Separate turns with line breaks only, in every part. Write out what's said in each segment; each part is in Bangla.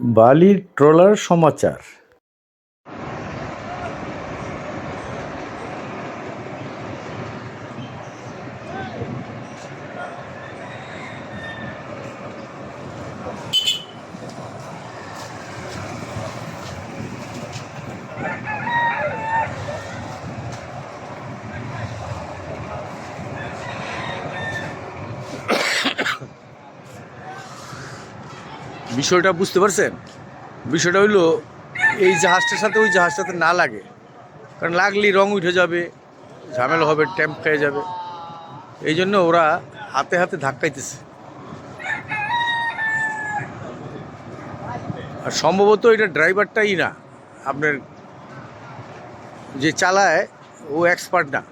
বালির ট্রলার সমাচার।
বিষয়টা বুঝতে পারছেন? বিষয়টা হইল, এই জাহাজটার সাথে ওই জাহাজটাতে না লাগে। কারণ লাগলেই রং উঠে যাবে, ঝামেলা হবে, ট্যাম্প খেয়ে যাবে। এই জন্য ওরা হাতে হাতে ধাক্কাইতেছে আর সম্ভবত এটা ড্রাইভারটাই না, আপনার যে চালায়, ও এক্সপার্ট না।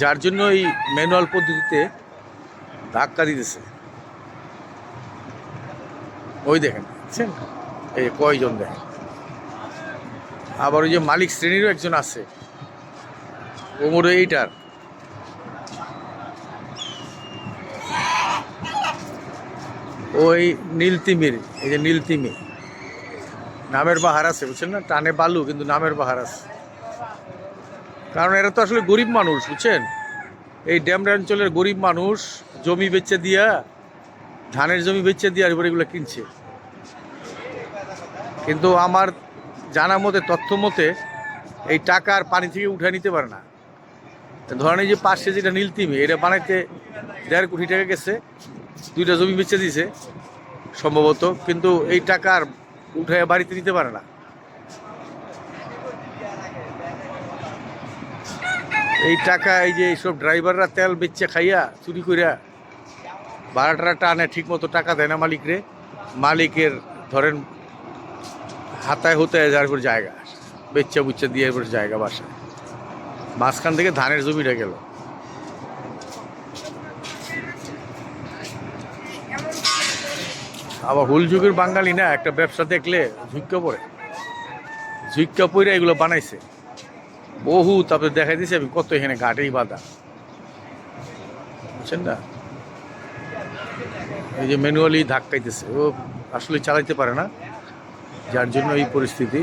যার জন্য এই ম্যানুয়াল পদ্ধতিতে ধাক্কা দিতেছে। ওই দেখেন। বুঝছেন এই যে কয়জন দেখেন? আবার ওই যে মালিক শ্রেণীরও একজন আছে। ওমর এইটার। ওই নীলতিমির এই যে নীলতিমি। নামের বাহার আছে বুঝছেন না? টানে বালু কিন্তু নামের বাহার আছে। কারণ এরা তো আসলে গরিব মানুষ বুঝছেন? এই ড্যামরা অঞ্চলের গরিব মানুষ জমি বেচে দিয়া ধানের জমি বেচে দিয়ে এবার এগুলো কিনছে। কিন্তু আমার জানা মতে, তথ্য মতে, এই টাকা আর পানি থেকে উঠে নিতে পারে না। ধরেন এই যে পাশে যেটা নীলতিমি এটা বানাইতে দেড় কোটি টাকা গেছে, দুইটা জমি বেচে দিছে, সম্ভবত, কিন্তু এই টাকা আর উঠে বাড়িতে নিতে পারে না। এই টাকা, এই যে এইসব ড্রাইভাররা তেল বেচে খাইয়া, চুরি করিয়া ভাড়া টাড়া টানে ঠিক মতো টাকা দেয় না মালিকরে। মালিকের, ধরেন হাতায় হতে যার উপর জায়গা। বেচ্চা বুচ্চা দিয়ে এরপর জায়গা বাসায় মাঝখান থেকে ধানের জমিটা গেল। আবার হুল যুগের বাঙালি না, একটা ব্যবসা দেখলে ঝুঁকা পড়ে। ঝুঁকা পড়ে এগুলো বানাইছে। বহু তারপরে দেখাই দিয়েছে আমি কত এখানে ঘাটেই বাঁধা। বুঝছেন না? এই যে ম্যানুয়ালি ধাক্কাইতেছে, ও আসলে চালাইতে পারে না। যার জন্য এই পরিস্থিতি।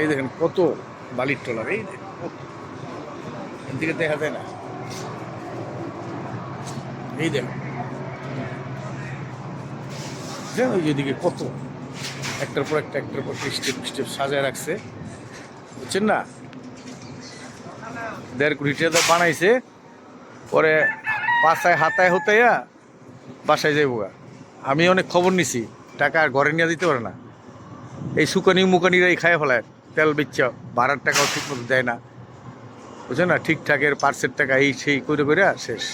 এই দেখেন কত বালির ট্রলার, এই দেখেন কত। দেখা যায় না। এই দেখেন। দেখেন কত। একটার পর একটা, একটার পর স্টেপ স্টেপ সাজায় রাখছে। বুঝছেন না? দেড় কোটি টাকা বানাইছে, পরে পাশায় হাতায় হতাইয়া বাসায় যাইব আমি অনেক খবর নিছি, টাকা আর ঘরে নিয়ে দিতে পারে না। এই সুকানি এই খায় ফেলায়, তেল বেচা ভাড়ার টাকাও ঠিক মতো দেয় না। বুঝছ না? ঠিকঠাকের পার্সের টাকা এই সেই করে করে শেষ।